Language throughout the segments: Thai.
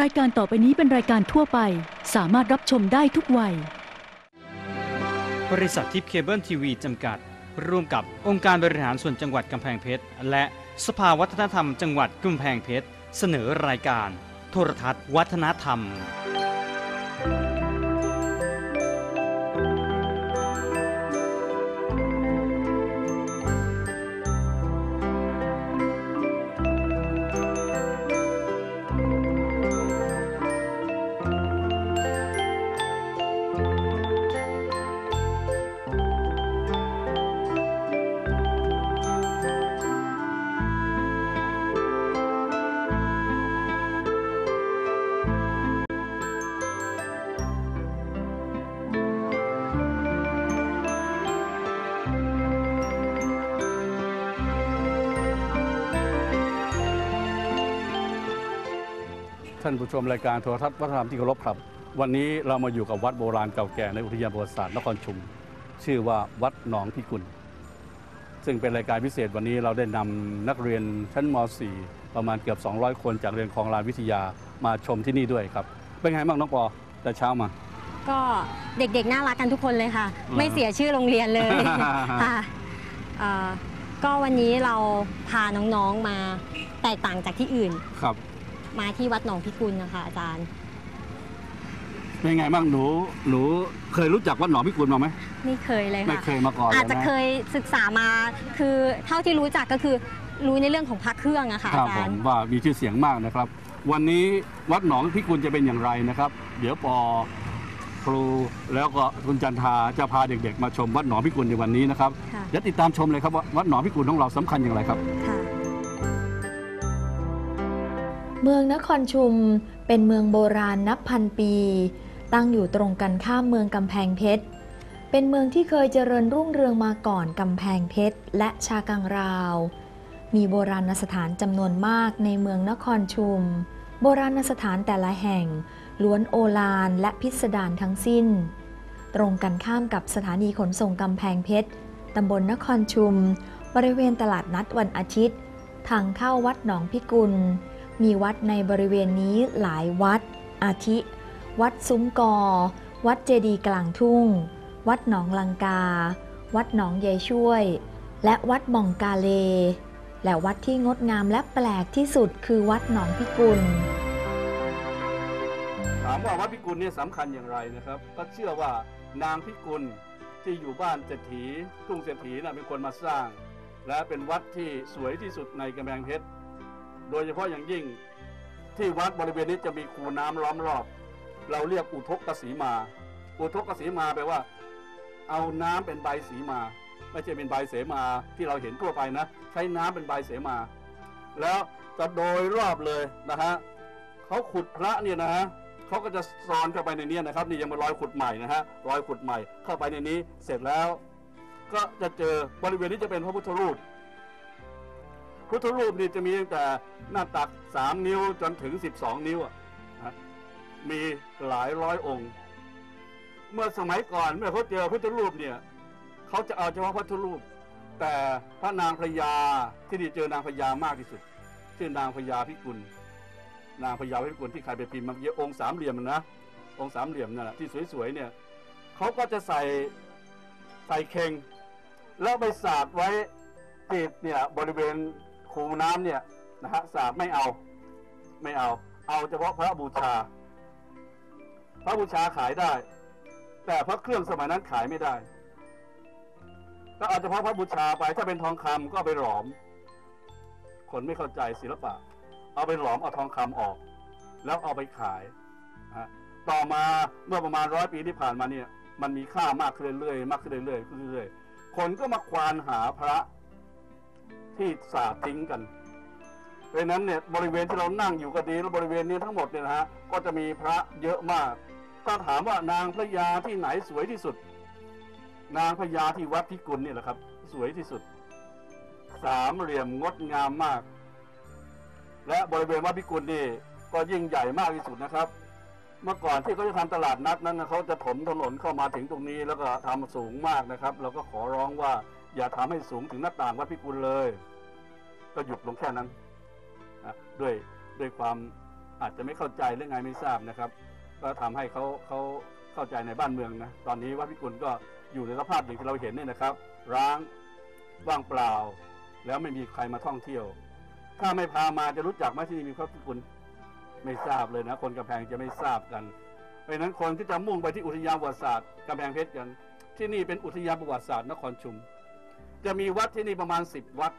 รายการต่อไปนี้เป็นรายการทั่วไป สามารถรับชมได้ทุกวัย บริษัททิพย์เคเบิลทีวีจำกัด ร่วมกับองค์การบริหารส่วนจังหวัดกำแพงเพชร และสภาวัฒนธรรมจังหวัดกำแพงเพชร เสนอรายการ โทรทัศน์ วัฒนธรรม ท่านผู้ชมรายการโทรทัศน์วัฒนธรรมที่เคารพครับ วันนี้เรามาอยู่กับวัดโบราณเก่าแก่ในอุทยานประวัติศาสตร์นครชุม ชื่อว่าวัดหนองพิกุล ซึ่งเป็นรายการพิเศษวันนี้เราได้นำนักเรียนชั้นม .4 ประมาณเกือบ 200 คนจากเรียนคลองลานวิทยามาชมที่นี่ด้วยครับ เป็นไงบ้างน้องปอแต่เช้ามา ก็เด็กๆน่ารักกันทุกคนเลยค่ะอืมไม่เสียชื่อโรงเรียนเลยค่ะเอ่อก็วันนี้เราพาน้องๆมาแตกต่างจากที่อื่น ครับ มาที่วัดหนองพิกุลนะคะอาจารย์ เป็นไงบ้างหนูหนูเคยรู้จักวัดหนองพิกุลมาไหมไม่เคยเลยไม่ค่ะเคยมาก่อนอาจเลยจะนะเคยศึกษามา คือเท่าที่รู้จักก็คือรู้ในเรื่องของพระเครื่องอะค่ะครัอาบจาผรมย์ว่ามีชื่อเสียงมากนะครับ วันนี้วัดหนองพิกุลจะเป็นอย่างไรนะครับ เดี๋ยวปอครูแล้วก็คุณจันทาจะพาเด็กๆ มาชมวัดหนองพิกุลในวันนี้นะครับค่ะเดี๋ยวติดตามชมเลยครับว่าวัดหนองพิกุลของเราสำคัญอย่างไรครับ ค่ะ เมืองนครชุมเป็นเมืองโบราณนับพันปี ตั้งอยู่ตรงกันข้ามเมืองกำแพงเพชร เป็นเมืองที่เคยเจริญรุ่งเรืองมาก่อนกำแพงเพชรและชากังราว มีโบราณสถานจำนวนมากในเมืองนครชุม โบราณสถานแต่ละแห่ง ล้วนโอฬารและพิสดารทั้งสิ้น ตรงกันข้ามกับสถานีขนส่งกำแพงเพชรตำบลนครชุม บริเวณตลาดนัดวันอาทิตย์ ทางเข้าวัดหนองพิกุล มีวัดในบริเวณนี้หลายวัด อาทิ วัดซุ้มกอ วัดเจดีกลางทุ่ง วัดหนองลังกา วัดหนองยายช่วย และวัดหม่องกาเล และวัดที่งดงามและแปลกที่สุดคือวัดหนองพิกุล ถามว่าวัดพิกุลเนี่ยสำคัญอย่างไรนะครับ ก็เชื่อว่านางพิกุลที่อยู่บ้านเศรษฐีทุ่งเศรษฐีน่ะเป็นคนมาสร้าง และเป็นวัดที่สวยที่สุดในกำแพงเพชร โดยเฉพาะอย่างยิ่งที่วัดบริเวณนี้จะมีคูน้ำล้อมรอบ เราเรียกอุทกกสีมา อุทกกสีมาแปลว่า เอาน้ำเป็นใบสีมา ไม่ใช่เป็นใบเสมาที่เราเห็นทั่วไปนะ ใช้น้ำเป็นใบเสมา แล้วจะโดยรอบเลยนะฮะเขาขุดพระเนี่ยนะฮะเขาก็จะซ้อนเข้าไปในเนี้นะครับ นี่ยังเป็นรอยขุดใหม่นะฮะรอยขุดใหม่เข้าไปในนี้เสร็จแล้ว ก็จะเจอบริเวณนี้จะเป็นพระพุทธรูป พุทธรูปนี่จะมีตั้งแต่หน้าตัก 3 นิ้วจนถึง 12 นิ้วอะนะมีหลายร้อยองค์ เมื่อสมัยก่อนเมื่อเขาเจอพุทธรูปเนี่ยเขาจะเอาเฉพาะพุทธรูป แต่พระนางพญาที่นี่เจอนางพญามากที่สุดชื่อนางพญาพิกุล นางพญาพิกุลที่ใครไปพิมพ์มาเยอะองค์สามเหลี่ยมนะองค์สามเหลี่ยมนั่นแหละที่สวยๆเนี่ยเขาก็จะใส่ใส่เข่งแล้วไปสาดไว้ติดเนี่ยบริเวณ คูน้ำเนี่ยนะฮะสาดไม่เอาไม่เอา เอาเฉพาะพระบูชา พระบูชาขายได้ แต่พระเครื่องสมัยนั้นขายไม่ได้ก็เอาเฉพาะพระบูชาไปถ้าเป็นทองคำก็ไปหลอม คนไม่เข้าใจศิลปะ เอาไปหลอมเอาทองคำออก แล้วเอาไปขายฮะต่อมาเมื่อประมาณร้อยปีที่ผ่านมาเนี่ย มันมีค่ามากขึ้นเรื่อยๆมากขึ้นเรื่อยๆขึ้นเรื่อยๆคนก็มาควานหาพระ ที่สาดทิ้งกันเพราะนั้นเนี่ยบริเวณที่เรานั่งอยู่ก็ดีแล้วบริเวณนี้ทั้งหมดเนี่ยนะฮะก็จะมีพระเยอะมากถ้าถามว่านางพระยาที่ไหนสวยที่สุด นางพญาที่วัดพิกุลนี่แหละครับ สวยที่สุด สามเหลี่ยมงดงามมาก และบริเวณวัดพิกุลนี่ก็ยิ่งใหญ่มากที่สุดนะครับ เมื่อก่อนที่เขาจะทำตลาดนัดนั้นเขาจะถมถนนเข้ามาถึงตรงนี้ แล้วก็ทำสูงมากนะครับ เราก็ขอร้องว่า อย่าทำให้สูงถึงหน้าต่างวัดพิกุลเลย ก็หยุดลงแค่นั้นนะด้วยด้วยความอาจจะไม่เข้าใจเรื่องไงไม่ทราบนะครับ ก็ทำให้เขาเขาเข้าใจในบ้านเมืองนะตอนนี้วัดพิกุลก็อยู่ในสภาพอย่างที่เราเห็นเนี่ยนะครับ ร้างว่างเปล่า แล้วไม่มีใครมาท่องเที่ยว ถ้าไม่พามาจะรู้จักไหมที่นี่มีพระพิกุลไม่ทราบเลยนะ คนกำแพงจะไม่ทราบกันเพราะฉะนั้นคนที่จะมุ่งไปที่อุทยานประวัติศาสตร์กำแพงเพชรกันที่นี่เป็นอุทยานประวัติศาสตร์นครชุม จะมีวัดที่นี่ประมาณ10วัด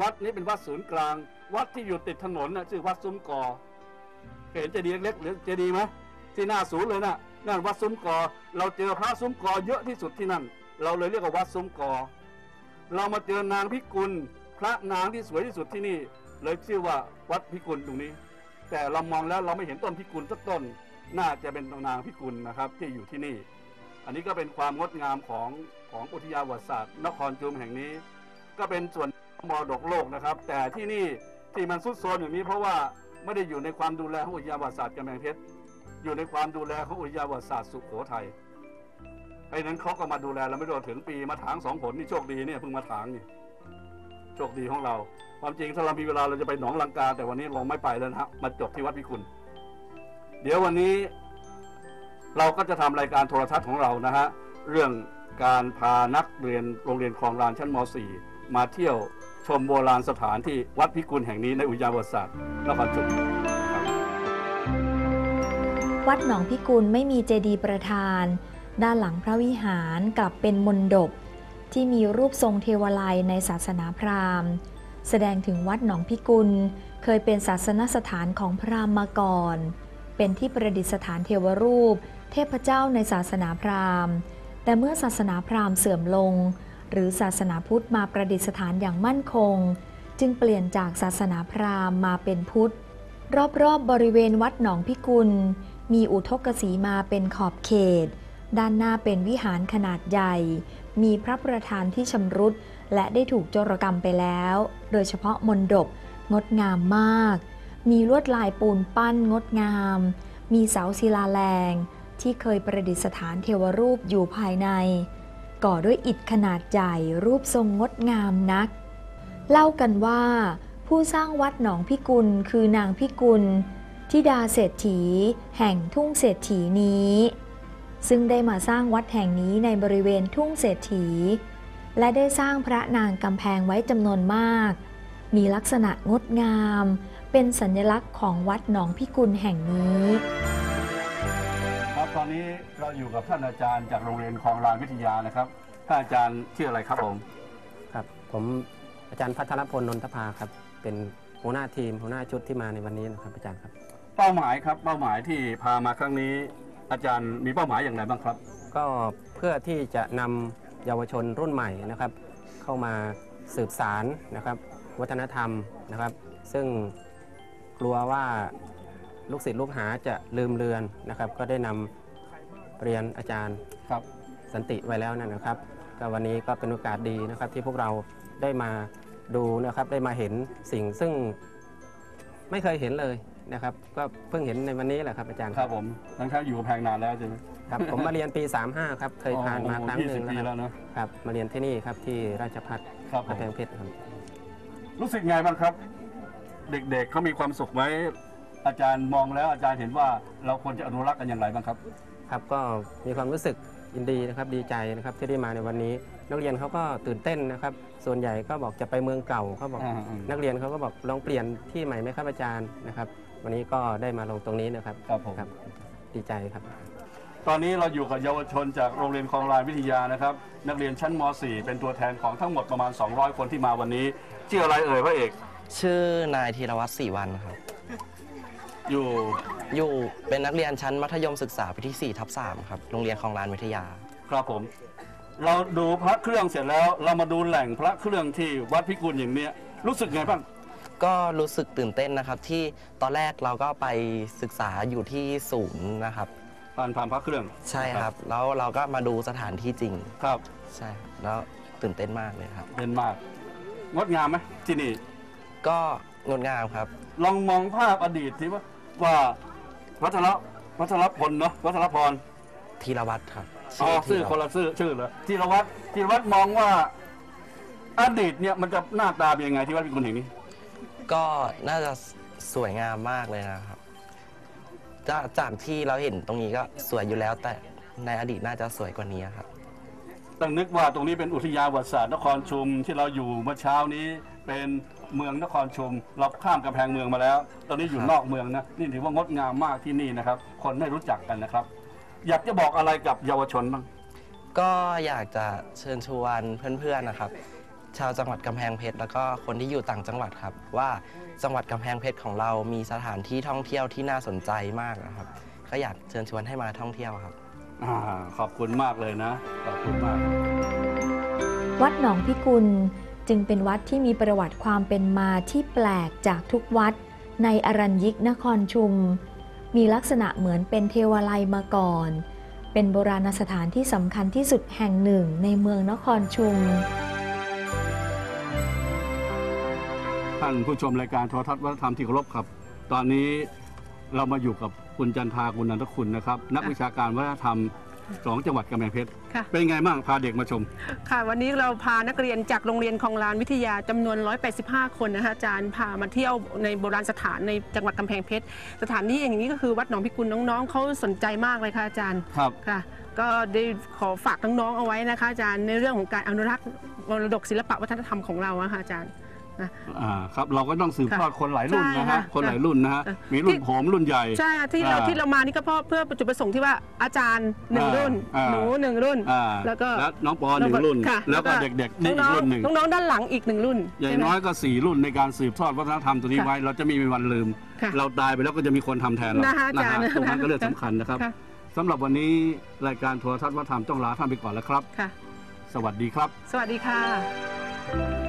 วัดนี้เป็นวัดศูนย์กลาง วัดที่อยู่ติดถนนนะชื่อวัดซุ้มกอ เห็นเจดีย์เล็กๆหรือเจดีย์ไหมที่หน้าศูนย์เลยน่ะนั่นวัดซุ้มกอ เราเจอพระซุ้มกอเยอะที่สุดที่นั่น เราเลยเรียกว่าวัดซุ้มกอ เรามาเจอนางพิกุล พระนางที่สวยที่สุดที่นี่ เลยชื่อว่าวัดพิกุลตรงนี้ แต่เรามองแล้วเราไม่เห็นต้นพิกุลสักต้น น่าจะเป็นนางพิกุลนะครับที่อยู่ที่นี่ อันนี้ก็เป็นความงดงามของ ของอุทยานประวัติศาสตร์นครจุมแห่งนี้ ก็เป็นส่วนมรดกโลกนะครับ แต่ที่นี่ที่มันสุดโทรมอย่างนี้เพราะว่าไม่ได้อยู่ในความดูแลของอุทยานประวัติศาสตร์กำแพงเพชรอยู่ในความดูแลของอุทยานประวัติศาสตร์สุโขทัยเพราะฉะนั้นเขาก็มาดูแลเราไม่รอถึงปีมาถางสองผลนี่โชคดีเนี่ยเพิ่งมาถางนี่โชคดีของเรา ความจริงถ้าเรามีเวลาเราจะไปหนองลังกา แต่วันนี้เราไม่ไปแล้วนะฮะมาจบที่วัดพิกุลเดี๋ยววันนี้ เราก็จะทำรายการโทรทัศน์ของเรานะฮะเรื่อง การพานักเรียนโรงเรียนคลองลานชั้นม .4 มาเที่ยวชมโบราณสถานที่วัดพิกุลแห่งนี้ในอุทยานประวัติศาสตร์นครชุมวัดหนองพิกุลไม่มีเจดีย์ประธาน ด้านหลังพระวิหารกลับเป็นมณฑปที่มีรูปทรงเทวาลัยในศาสนาพราหมณ์ แสดงถึงวัดหนองพิกุล เคยเป็นศาสนสถานของพราหมณ์มาก่อน เป็นที่ประดิษฐานเทวรูป เทพเจ้าในศาสนาพราหมณ์ แต่เมื่อศาสนาพราหมณ์เสื่อมลง หรือศาสนาพุทธมาประดิษฐานอย่างมั่นคง จึงเปลี่ยนจากศาสนาพราหมณ์มาเป็นพุทธ รอบๆบบริเวณวัดหนองพิกุล มีอุทกสีมาเป็นขอบเขต ด้านหน้าเป็นวิหารขนาดใหญ่ มีพระประธานที่ชำรุด และได้ถูกโจรกรรมไปแล้ว โดยเฉพาะมณฑปงดงามมาก มีลวดลายปูนปั้นงดงาม มีเสาศิลาแรง ที่เคยประดิษฐานเทวรูปอยู่ภายใน ก่อด้วยอิฐขนาดใหญ่รูปทรงงดงามนัก เล่ากันว่า ผู้สร้างวัดหนองพิกุลคือนางพิกุลธิดาเศรษฐี แห่งทุ่งเศรษฐีนี้ ซึ่งได้มาสร้างวัดแห่งนี้ในบริเวณทุ่งเศรษฐี และได้สร้างพระนางกำแพงไว้จำนวนมาก มีลักษณะงดงาม เป็นสัญลักษณ์ของวัดหนองพิกุลแห่งนี้ อนนี้เราอยู่กับท่านอาจารย์จากโรงเรียนคลองลานวิทยานะครับท่านอาจารย์ชื่ออะไรครับผมครับ ผมอาจารย์พัทรพลนนทภาครับ เป็นหัวหน้าทีมหัวหน้าชุดที่มาในวันนี้นะครับอาจารย์ครับ เป้าหมายครับเป้าหมายที่พามาครั้งนี้ อาจารย์มีเป้าหมายอย่างไรบ้างครับ ก็เพื่อที่จะนำเยาวชนรุ่นใหม่นะครับ เข้ามาสืบสารนะครับ วัฒนธรรมนะครับ ซึ่งกลัวว่าลูกศิษย์ลูกหาจะลืมเลือนนะครับ ก็ได้นำ เรียนอาจารย์ครับสันติไว้แล้วนั่นนะครับก็วันนี้ก็เป็นโอกาสดีนะครับที่พวกเราได้มาดูนะครับได้มาเห็นสิ่งซึ่งไม่เคยเห็นเลยนะครับ ก็เพิ่งเห็นในวันนี้แหละครับอาจารย์ครับผมทั้งที่อยู่กำแพงนานแล้วใช่ไหมครับผมมาเรียนปี 35 ครับ เคยผ่านมาครั้งหนึ่ง20ปีนะคแล้รับวเนอะครับมาเรียนที่นี่ครับที่ราชพัฒครับผกำมแพงเพชรครับรู้สึกไงบ้างครับ เด็กๆเขามีความสุขไหมอาจารย์มองแล้วอาจารย์เห็นว่าเราควรจะอนุรักษ์กันอย่างไรบ้างครับ ครับก็มีความรู้สึกยินดีนะครับดีใจนะครับที่ได้มาในวันนี้ นักเรียนเขาก็ตื่นเต้นนะครับ ส่วนใหญ่ก็บอกจะไปเมืองเก่าเขาบอก อ่าอืม นักเรียนเขาก็บอกลองเปลี่ยนที่ใหม่ไหมครับอาจารย์นะครับ วันนี้ก็ได้มาลงตรงนี้นะครับครับผม ครับดีใจครับ ตอนนี้เราอยู่กับเยาวชนจากโรงเรียนคลองลานวิทยานะครับ นักเรียนชั้นม .4 เป็นตัวแทนของทั้งหมดประมาณ 200 คนที่มาวันนี้ชื่ออะไรเอ่ยพระเอก ชื่อนายธีรวัตรศรีวันครับ อยู่ อยู่เป็นนักเรียนชั้นมัธยมศึกษาปีที่4ทับ3ครับ โรงเรียนคลองลานวิทยา ครับผม เราดูพระเครื่องเสร็จแล้ว เรามาดูแหล่งพระเครื่องที่วัดพิกุลอย่างเนี้ยรู้สึกไงบ้าง ก็รู้สึกตื่นเต้นนะครับ ที่ตอนแรกเราก็ไปศึกษาอยู่ที่ศูนย์นะครับ ผ่านผ่านพระเครื่องใช่ครับ แล้วเราก็มาดูสถานที่จริง ครับ ใช่ครับแล้วตื่นเต้นมากเลยครับเป็นมากงดงามไหมที่นี่ก็งดงามครับ ลองมองภาพอดีตที่ว่าว่า วัชระวัชรพลเนาะวัชรพรธีรวัตรครับอ๋อธีชื่อรคนละชื่อชื่อเหรอธีรวัตรธีรวัตรมองว่า อดีตเนี่ยมันจะหน้าตาเป็นยังไงที่วัดพิกุลแห่งนี้ ก็น่าจะสวยงามมากเลยนะครับจากจากที่เราเห็นตรงนี้ก็สวยอยู่แล้วแต่ในอดีตน่าจะสวยกว่านี้ครับ ต้องนึกว่าตรงนี้เป็นอุทยานประวัติศาสตร์นครชุมที่เราอยู่เมื่อเช้านี้เป็นเมืองนครชุม เราข้ามกำแพงเมืองมาแล้ว ตอนนี้อยู่นอกเมืองนะนี่ถือว่างดงามมากที่นี่นะครับ คนไม่รู้จักกันนะครับ อยากจะบอกอะไรกับเยาวชนบ้างก็อยากจะเชิญชวนเพื่อนๆนะครับ ชาวจังหวัดกำแพงเพชรแล้วก็คนที่อยู่ต่างจังหวัดครับ ว่าจังหวัดกำแพงเพชรของเรามีสถานที่ท่องเที่ยวที่น่าสนใจมากนะครับ ก็อยากเชิญชวนให้มาท่องเที่ยวครับ อ่าขอบคุณมากเลยนะ ขอบคุณมาก วัดหนองพิกุลจึงเป็นวัดที่มีประวัติความเป็นมาที่แปลกจากทุกวัด ในอรัญยิกนครชุม มีลักษณะเหมือนเป็นเทวาลัยมาก่อน เป็นโบราณสถานที่สำคัญที่สุดแห่งหนึ่งในเมืองนครชุมท่านผู้ชมรายการโทรทัศน์วัฒนธรรมที่เคารพครับ ตอนนี้เรามาอยู่กับ คุณจันทาคุณนันทคุณนะครับ นักวิชาการวัฒนธรรมของจังหวัดกำแพงเพชร ค่ะ เป็นไงบ้างพาเด็กมาชม ค่ะ วันนี้เราพานักเรียนจากโรงเรียนคลองลานวิทยาจำนวน 185 คนนะคะอาจารย์พามาเที่ยวในโบราณสถานในจังหวัดกำแพงเพชร สถานที่อย่างนี้ก็คือวัดหนองพิกุลน้องๆเขาสนใจมากเลยค่ะอาจารย์ ครับ ค่ะ ก็ได้ขอฝากน้องๆเอาไว้นะคะอาจารย์ในเรื่องของการอนุรักษ์มรดกศิลปะวัฒนธรรมของเราอะค่ะอาจารย์ อ่าครับเราก็ต้องสืบทอดค่ะคนหลายรุ่นนะใช่ฮะค่ะคนหลายรุ่นนะฮะเออมีรุ่ที่นผมรุ่นใหญ่ใช่ค่ะที่เราอ่าที่เรามานี่ก็เพราะเพื่อจุดประสงค์ที่ว่าอาจารย์หนึ่งอ่ารุ่นอ่าหนูหนึ่งรุ่นอ่าแล้วก็น้องปอหนึ่งรุ่นค่ะแล้วก็เด็กๆนี่อีกรุ่นหนึ่งน้องๆน้องๆด้านหลังอีกหนึ่งรุ่นอย่างใช่ไหมน้อยก็สี่รุ่นในการสืบทอดวัฒนธรรมตัวนี้ค่ะไว้ เราจะไมมีวันลืมค่ะเราตายไปแล้วก็จะมีคนทำแทนเรานะคะอาจารย์ตรงนั้นก็เรื่องสำคัญนะครับค่ะสำหรับวันนี้รายการโทรทัศน์วัฒนธรรมต้องลาท่านไปก่อนแล้วครับค่ะสวัสดีครับ สวัสดีค่ะ